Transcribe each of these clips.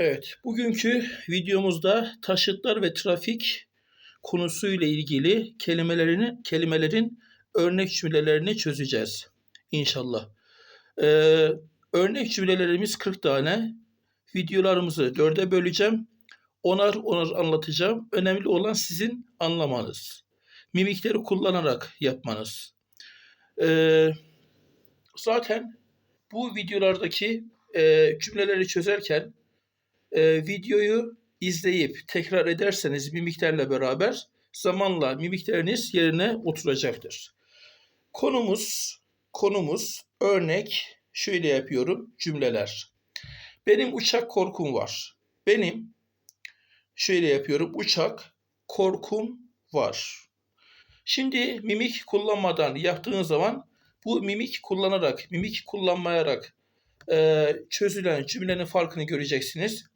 Evet, bugünkü videomuzda taşıtlar ve trafik konusuyla ilgili kelimelerini, kelimelerin örnek cümlelerini çözeceğiz inşallah. Ee, örnek cümlelerimiz 40 tane. Videolarımızı dörde böleceğim. Onar onar anlatacağım. Önemli olan sizin anlamanız. Mimikleri kullanarak yapmanız. Ee, zaten bu videolardaki e, cümleleri çözerken e, videoyu izleyip tekrar ederseniz mimiklerle beraber zamanla mimikleriniz yerine oturacaktır. Konumuz konumuz örnek şöyle yapıyorum cümleler. Benim uçak korkum var. Benim şöyle yapıyorum uçak korkum var. Şimdi mimik kullanmadan yaptığın zaman bu mimik kullanarak, mimik kullanmayarak e, çözülen cümlenin farkını göreceksiniz.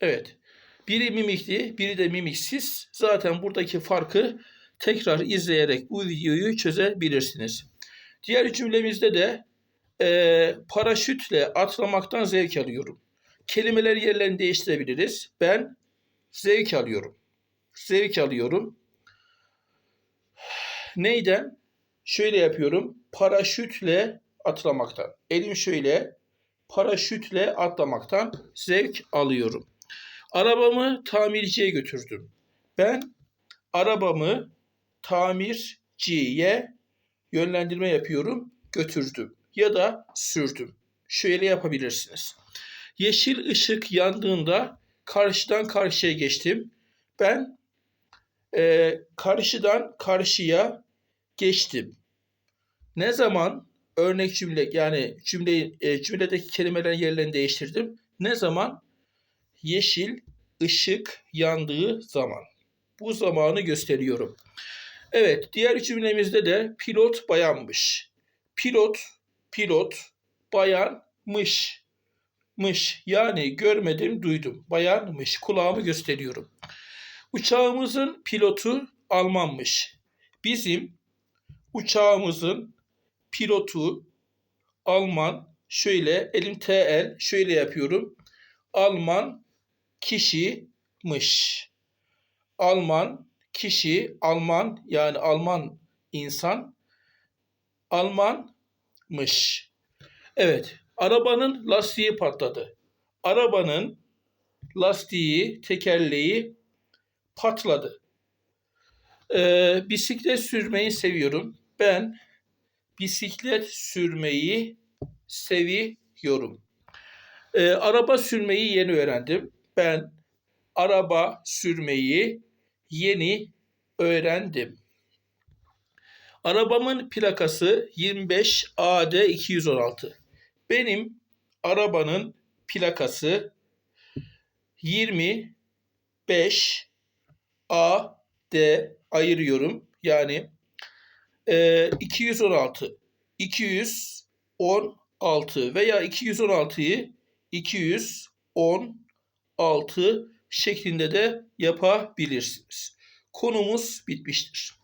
Evet. Biri mimikli, biri de mimiksiz. Zaten buradaki farkı tekrar izleyerek bu videoyu çözebilirsiniz. Diğer cümlemizde de e, paraşütle atlamaktan zevk alıyorum. Kelimeler yerlerini değiştirebiliriz. Ben zevk alıyorum. Zevk alıyorum. Neyden? Şöyle yapıyorum. Paraşütle atlamaktan. Elim şöyle. Paraşütle atlamaktan zevk alıyorum. Arabamı tamirciye götürdüm. Ben arabamı tamirciye yönlendirme yapıyorum, götürdüm ya da sürdüm. Şöyle yapabilirsiniz. Yeşil ışık yandığında karşıdan karşıya geçtim. Ben e, karşıdan karşıya geçtim. Ne zaman örnek cümle yani cümleyi e, cümledeki kelimelerin yerlerini değiştirdim. Ne zaman yeşil ışık yandığı zaman. Bu zamanı gösteriyorum. Evet, diğer cümlemizde de pilot bayanmış. Pilot, pilot bayanmış. Mış. Yani görmedim, duydum. Bayanmış. Kulağımı gösteriyorum. Uçağımızın pilotu Almanmış. Bizim uçağımızın pilotu Alman. Şöyle elim TL şöyle yapıyorum. Alman kişiymiş. Alman kişi, Alman yani Alman insan Almanmış. Evet, arabanın lastiği patladı. Arabanın lastiği, tekerleği patladı. Ee, bisiklet sürmeyi seviyorum. Ben bisiklet sürmeyi seviyorum. Ee, araba sürmeyi yeni öğrendim. Ben araba sürmeyi yeni öğrendim. Arabamın plakası 25 AD 216. Benim arabanın plakası 25 AD ayırıyorum. Yani e, 216 216 veya 216'yı 216 şeklinde de yapabilirsiniz. Konumuz bitmiştir.